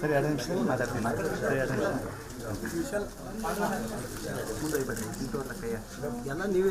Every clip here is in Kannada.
ಸರಿ ಎರಡು ನಿಮಿಷ ಮಾತಾಡ್ತೀನಿ ಸರಿ ಎರಡು ನಿಮಿಷ ಮುಂದೆ ಬನ್ನಿ ಇಂಥವ್ರ ಕೈಯ ಎಲ್ಲ ನೀವೇ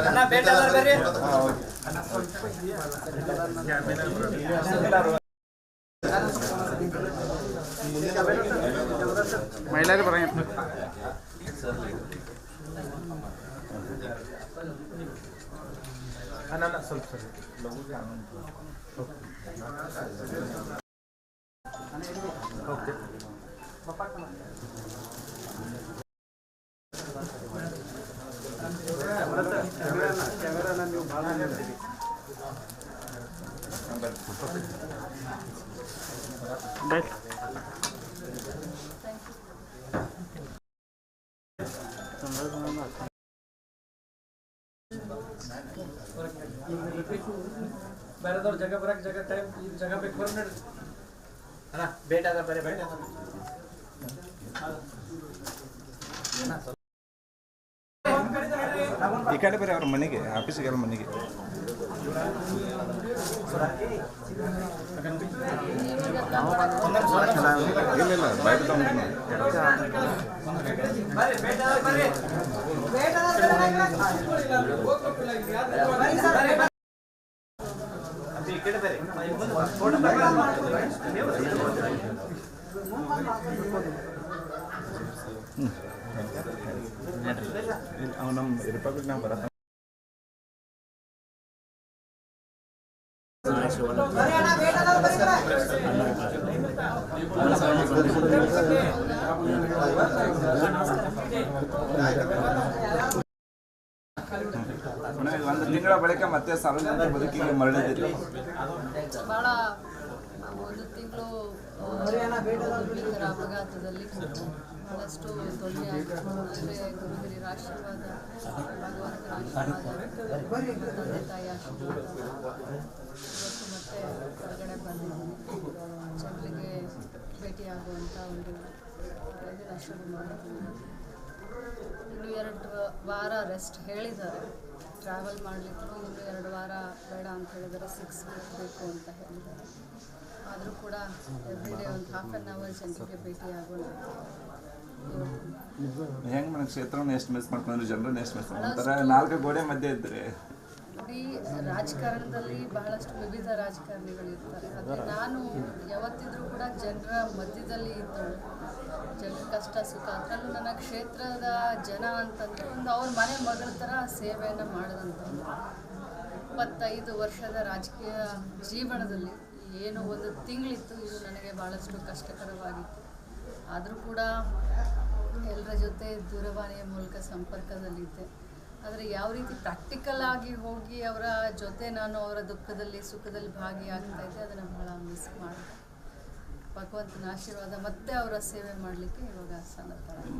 ಅಣ್ಣ ಬೇಟೆ ಬರ್ರಿ ಮಹಿಳೆಯರು ಬರ ಸ್ವಲ್ಪ ಓಕೆ ಬೈ ಬೇರೆದವ್ರ ಜಾಗ ಬರಕ್ ಜಾಗ ಟೈಮ್ ಈ ಜಾಗ ಬೇಕು ಬರ್ ನೋಡ್ರಿ ಅಣ್ಣ ಬೇಟ ಅದ ಬರೀ ಬೇಟ ಅದ ಈ ಕಡೆ ಬರೀ ಅವ್ರ ಮನೆಗೆ ಆಫೀಸಿಗೆ ಮನೆಗೆ. ಇಲ್ಲ ಇಲ್ಲ ಬರ್ರಿ ಬೇಟ ಅದ ಬರ್ರಿ ಈ ಕಡೆ ಬರ್ರಿ ಫೋಟೋ ನಮ್ಮ ರಿಪಬ್ಲಿಕ್ನಾಗ ಬರತ್ತ ಒಂದು ತಿಂಗಳ ಬಳಿಕ ಮತ್ತೆ ಸಾರ್ವಜನಿಕ ಬದುಕಿಗೆ ಮರಳಿದ್ರಿ ಬಹಳ ಒಂದು ತಿಂಗಳು ಅಪಘಾತದಲ್ಲಿ ಬಹಳಷ್ಟು ತೊಂದರೆ ಭಗವಂತನ ಆಶೀರ್ವಾದ ತಂದೆ ತಾಯಿ ಇವತ್ತು ಮತ್ತೆ ಹೊರಗಡೆ ಬಂದಿದ್ದೀನಿ ಜನರಿಗೆ ಭೇಟಿಯಾಗುವಂಥ ಒಂದು ಶುರು ಮಾಡಿದ್ದೀನಿ ಇನ್ನು ಎರಡು ವಾರ ರೆಸ್ಟ್ ಹೇಳಿದ್ದಾರೆ ಟ್ರಾವೆಲ್ ಮಾಡಲಿಕ್ಕೂ ಇನ್ನು ಎರಡು ವಾರ ಬೇಡ ಅಂತ ಹೇಳಿದ್ದಾರೆ ಸಿಕ್ಸ್ ವೀಕ್ ಬೇಕು ಅಂತ ಹೇಳಿದ್ದಾರೆ ಆದರೂ ಕೂಡ ಎವ್ರಿ ಡೇ ಒಂದು ಹಾಫ್ ಆನ್ ಅವರ್ ಜನರಿಗೆ ಭೇಟಿ ಆಗೋಣ ಹೆಂಗ್ ಮೇಡಮ್ ಕ್ಷೇತ್ರವನ್ನು ಎಷ್ಟು ಮಿಸ್ ಮಾಡ್ಕೊಂಡ್ರೆ ಜನರನ್ನ ಎಷ್ಟು ಮಿಸ್ ಮಾಡ್ಕೊಂತಾರೆ ನಾಲ್ಕು ಗೋಡೆ ಮಧ್ಯೆ ಇದ್ರೆ. ಇಡೀ ರಾಜಕಾರಣದಲ್ಲಿ ಬಹಳಷ್ಟು ವಿವಿಧ ರಾಜಕಾರಣಿಗಳು ಇರ್ತಾರೆ ಆದರೆ ನಾನು ಯಾವತ್ತಿದ್ರೂ ಕೂಡ ಜನರ ಮಧ್ಯದಲ್ಲಿ ಇದ್ದಳು ಜನರ ಕಷ್ಟ ಸುಖ ಅದರಲ್ಲೂ ನನ್ನ ಕ್ಷೇತ್ರದ ಜನ ಅಂತಂದರೆ ಒಂದು ಅವ್ರ ಮನೆ ಮಗಳ ಥರ ಸೇವೆಯನ್ನು ಮಾಡಿದಂಥ ಇಪ್ಪತ್ತೈದು ವರ್ಷದ ರಾಜಕೀಯ ಜೀವನದಲ್ಲಿ ಏನೋ ಒಂದು ತಿಂಗಳಿತ್ತು ಇದು ನನಗೆ ಭಾಳಷ್ಟು ಕಷ್ಟಕರವಾಗಿತ್ತು. ಆದರೂ ಕೂಡ ಎಲ್ಲರ ಜೊತೆ ದೂರವಾಣಿಯ ಮೂಲಕ ಸಂಪರ್ಕದಲ್ಲಿದ್ದೆ. ಆದರೆ ಯಾವ ರೀತಿ ಪ್ರಾಕ್ಟಿಕಲ್ ಆಗಿ ಹೋಗಿ ಅವರ ಜೊತೆ ನಾನು ಅವರ ದುಃಖದಲ್ಲಿ ಸುಖದಲ್ಲಿ ಭಾಗಿಯಾಗ್ತಾ ಇದ್ದೆ ಅದನ್ನು ಬಹಳ ಮಿಸ್ ಮಾಡಿದೆ. ಭಗವಂತನ ಆಶೀರ್ವಾದ ಮತ್ತೆ ಅವರ ಸೇವೆ ಮಾಡಲಿಕ್ಕೆ ಇವಾಗ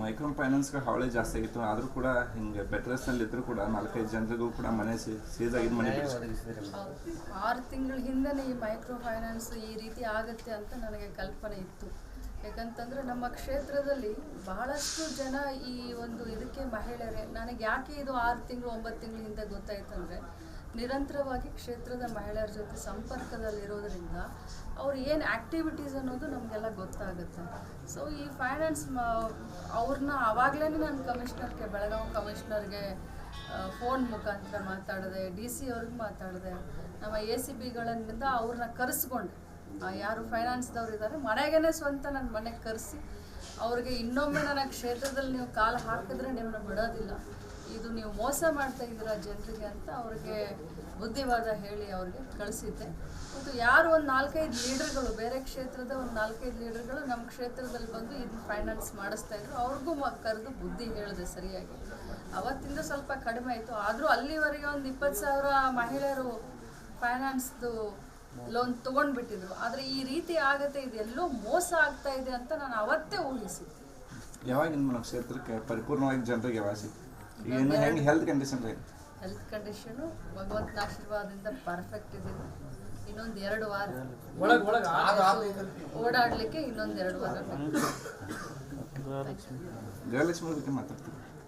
ಮೈಕ್ರೋ ಫೈನಾನ್ಸ್ಗೆ ಹಾವಳಿ ಜಾಸ್ತಿ ಆಗಿತ್ತು. ಆದರೂ ಕೂಡ ಹಿಂಗೆ ಬೆಟ್ರೆಸ್ನಲ್ಲಿ ಇದ್ರೂ ಕೂಡ ನಾಲ್ಕೈದು ಜನರಿಗೂ ಕೂಡ ಮನೆ ಸೀಸ್ ಆಗಿದ್ದು ಮನೆ ಆರು ತಿಂಗಳ ಹಿಂದೆ ಈ ಮೈಕ್ರೋ ಫೈನಾನ್ಸ್ ಈ ರೀತಿ ಆಗುತ್ತೆ ಅಂತ ನನಗೆ ಕಲ್ಪನೆ ಇತ್ತು. ಯಾಕಂತಂದರೆ ನಮ್ಮ ಕ್ಷೇತ್ರದಲ್ಲಿ ಬಹಳಷ್ಟು ಜನ ಈ ಒಂದು ಇದಕ್ಕೆ ಮಹಿಳೆಯರೇ. ನನಗೆ ಯಾಕೆ ಇದು ಆರು ತಿಂಗಳು, ಒಂಬತ್ತು ತಿಂಗಳ ಹಿಂದೆ ಗೊತ್ತಾಯ್ತಂದರೆ ನಿರಂತರವಾಗಿ ಕ್ಷೇತ್ರದ ಮಹಿಳೆಯರ ಜೊತೆ ಸಂಪರ್ಕದಲ್ಲಿರೋದ್ರಿಂದ ಅವ್ರು ಏನು ಆ್ಯಕ್ಟಿವಿಟೀಸ್ ಅನ್ನೋದು ನಮಗೆಲ್ಲ ಗೊತ್ತಾಗುತ್ತೆ. ಸೊ ಈ ಫೈನಾನ್ಸ್ ಅವ್ರನ್ನ ಆವಾಗಲೇ ನಾನು ಕಮಿಷ್ನರ್ಗೆ ಬೆಳಗಾವಿ ಕಮಿಷ್ನರ್ಗೆ ಫೋನ್ ಮುಖಾಂತರ ಮಾತಾಡಿದೆ ಡಿ ಸಿ ಅವ್ರಿಗೆ ಮಾತಾಡಿದೆ, ನಮ್ಮ ಎ ಸಿ ಬಿಗಳಿಂದ ಅವ್ರನ್ನ ಕರೆಸ್ಕೊಂಡೆ. ಯಾರು ಫೈನಾನ್ಸ್ದವ್ರು ಇದ್ದಾರೆ ಮನೆಗೇನೆ ಸ್ವಂತ ನನ್ನ ಮನೆಗೆ ಕರೆಸಿ. ಅವ್ರಿಗೆ ಇನ್ನೊಮ್ಮೆ ನನ್ನ ಕ್ಷೇತ್ರದಲ್ಲಿ ನೀವು ಕಾಲು ಹಾಕಿದ್ರೆ ನಿಮ್ಮನ್ನ ಬಿಡೋದಿಲ್ಲ. ಇದು ನೀವು ಮೋಸ ಮಾಡ್ತಾ ಇದ್ದೀರಾ ಜನರಿಗೆ ಅಂತ ಅವ್ರಿಗೆ ಬುದ್ಧಿವಾದ ಹೇಳಿ ಅವ್ರಿಗೆ ಕಳಿಸಿದ್ದೆ. ಮತ್ತು ಯಾರು ಒಂದು ನಾಲ್ಕೈದು ಲೀಡರ್ಗಳು, ಬೇರೆ ಕ್ಷೇತ್ರದ ಒಂದು ನಾಲ್ಕೈದು ಲೀಡರ್ಗಳು ನಮ್ಮ ಕ್ಷೇತ್ರದಲ್ಲಿ ಬಂದು ಇದನ್ನ ಫೈನಾನ್ಸ್ ಮಾಡಿಸ್ತಾ ಇದ್ರು, ಅವ್ರಿಗೂ ಕರೆದು ಬುದ್ಧಿ ಹೇಳಿದೆ ಸರಿಯಾಗಿ. ಅವತ್ತಿಂದ ಸ್ವಲ್ಪ ಕಡಿಮೆ ಆಯಿತು. ಆದರೂ ಅಲ್ಲಿವರೆಗೆ ಒಂದು ಇಪ್ಪತ್ತು ಸಾವಿರ ಮಹಿಳೆಯರು ಫೈನಾನ್ಸ್ದು ಲೋನ್ ತಗೊಂಡ್ಬಿಟ್ಟಿದ್ರು. ಆದ್ರೆ ಈ ರೀತಿ ಆಗತ್ತೆ ಇದೆಲ್ಲೋ ಮೋಸ ಆಗ್ತಾ ಇದೆ ಅಂತ ನಾನು ಅವತ್ತೇ ಊಹಿಸಿದ್ದೆ. ಯಾವಾಗ ನಿಮ್ಮ ಕ್ಷೇತ್ರಕ್ಕೆ ಪರಿಪೂರ್ಣವಾಗಿ ಜನರಿಗೆ ಯಾವಾಗ ಏನು ಹೆಂಗೆ ಹೆಲ್ತ್ ಕಂಡೀಷನ್ ರೀ? ಹೆಲ್ತ್ ಕಂಡೀಷನು ಭಗವಂತನ ಆಶೀರ್ವಾದದಿಂದ ಪರ್ಫೆಕ್ಟ್ ಇದೆ. ಇನ್ನೊಂದು ಎರಡು ವಾರ. ಓಡಾಡ್ಲಿಕ್ಕೆ ಇನ್ನೊಂದ್ ಓಡಾಡಲಿಕ್ಕೆ ಇನ್ನೊಂದು ಎರಡು ವಾರ. ಗೃಹಲಕ್ಷ್ಮಿ ಬಗ್ಗೆ ಮಾತಾಡ್ತೀವಿ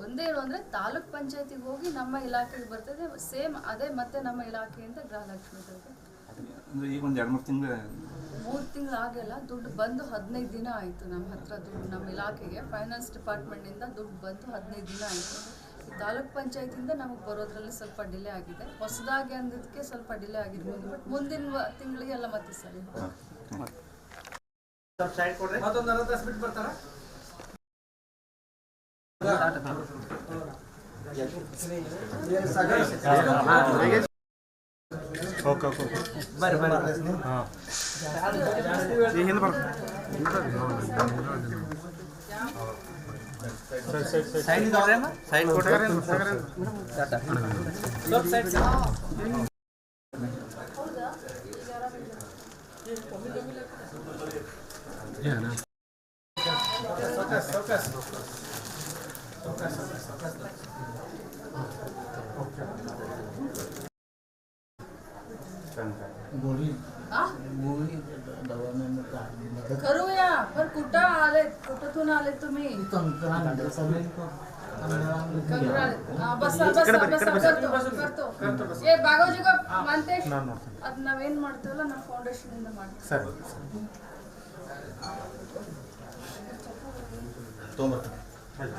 ಒಂದೇನು ಅಂದರೆ ತಾಲೂಕ್ ಪಂಚಾಯತಿಗೆ ಹೋಗಿ ನಮ್ಮ ಇಲಾಖೆಗೆ ಬರ್ತದೆ ಸೇಮ್ ಅದೇ ಮತ್ತೆ ನಮ್ಮ ಇಲಾಖೆಯಿಂದ ಗೃಹಲಕ್ಷ್ಮಿ ಅಂದ್ರೆ ಈಗ ಒಂದು ಎರಡು ಮೂರು ತಿಂಗಳು ಮೂರು ತಿಂಗಳು ಆಗಿಲ್ಲ ದುಡ್ಡು ಬಂದು ಹದಿನೈದು ದಿನ ಆಯಿತು ನಮ್ಮ ಹತ್ರ ದುಡ್ಡು ನಮ್ಮ ಇಲಾಖೆಗೆ. ಫೈನಾನ್ಸ್ ಡಿಪಾರ್ಟ್ಮೆಂಟಿಂದ ದುಡ್ಡು ಬಂದು ಹದಿನೈದು ದಿನ ಆಯಿತು. ಈ ತಾಲೂಕ್ ಪಂಚಾಯತಿಯಿಂದ ನಮಗೆ ಬರೋದ್ರಲ್ಲಿ ಸ್ವಲ್ಪ ಡಿಲೇ ಆಗಿದೆ. ಹೊಸದಾಗಿ ಅಂದಿದ್ದಕ್ಕೆ ಸ್ವಲ್ಪ ಡಿಲೇ ಆಗಿರ್ಬೋದು ಬಟ್ ಮುಂದಿನ ತಿಂಗಳಿಗೆ ಎಲ್ಲ ಮತ್ತೆ ಸರಿ. ಮತ್ತೊಂದು ಅರ್ಧ ಬಿಟ್ಟು ಬರ್ತಾರ? ಬರ್ರಿ ಬರ್ರಿ ಈ ಹಿಂದೆ ಬರ್ರಿ ಸೈಡ್ ಕೊಡ್ರಿ ಅಮ್ಮ ಸೈಡ್ ಕೊಡ್ರಿ ಸ್ವಲ್ಪ ಸೈಡ್ आ? करूया पण कुठं आले कुठून आले तुम्ही कंगरा आले. हा, बसा बसा बसा करतो करतो ಏ ಬಾಗೋಜಿಗ ಮಂತೇಶ್ ಅದ್ ನಾವೇನ್ ಮಾಡ್ತೀವಲ್ಲ ನಾವು ಫೌಂಡೇಶನ್ ಇಂದ ಮಾಡ್ತೀವಿ ಸರಿ 开始。